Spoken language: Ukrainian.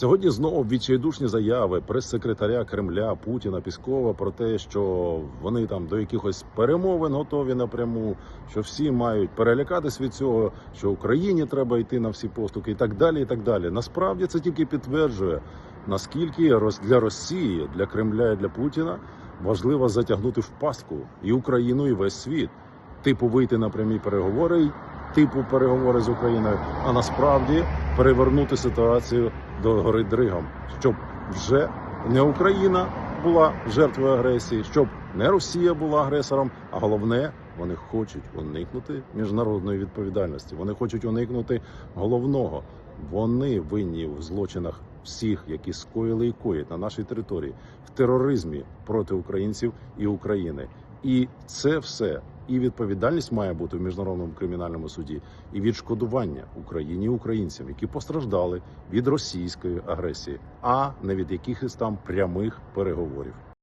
Сьогодні знову відчайдушні заяви прес-секретаря Кремля Путіна Піскова про те, що вони там до якихось перемовин готові напряму, що всі мають перелякатись від цього, що Україні треба йти на всі поступки і так далі. І так далі. Насправді це тільки підтверджує наскільки для Росії, для Кремля і для Путіна важливо затягнути в пастку і Україну, і весь світ. Типу вийти на прямі переговори, типу переговори з Україною, а насправді перевернути ситуацію до гори Дригом, щоб вже не Україна була жертвою агресії, щоб не Росія була агресором, а головне, вони хочуть уникнути міжнародної відповідальності. Вони хочуть уникнути головного. Вони винні в злочинах всіх, які скоїли і коять на нашій території, в тероризмі проти українців і України. І це все і відповідальність має бути в міжнародному кримінальному суді, і відшкодування Україні і українцям, які постраждали від російської агресії, а не від якихось там прямих переговорів.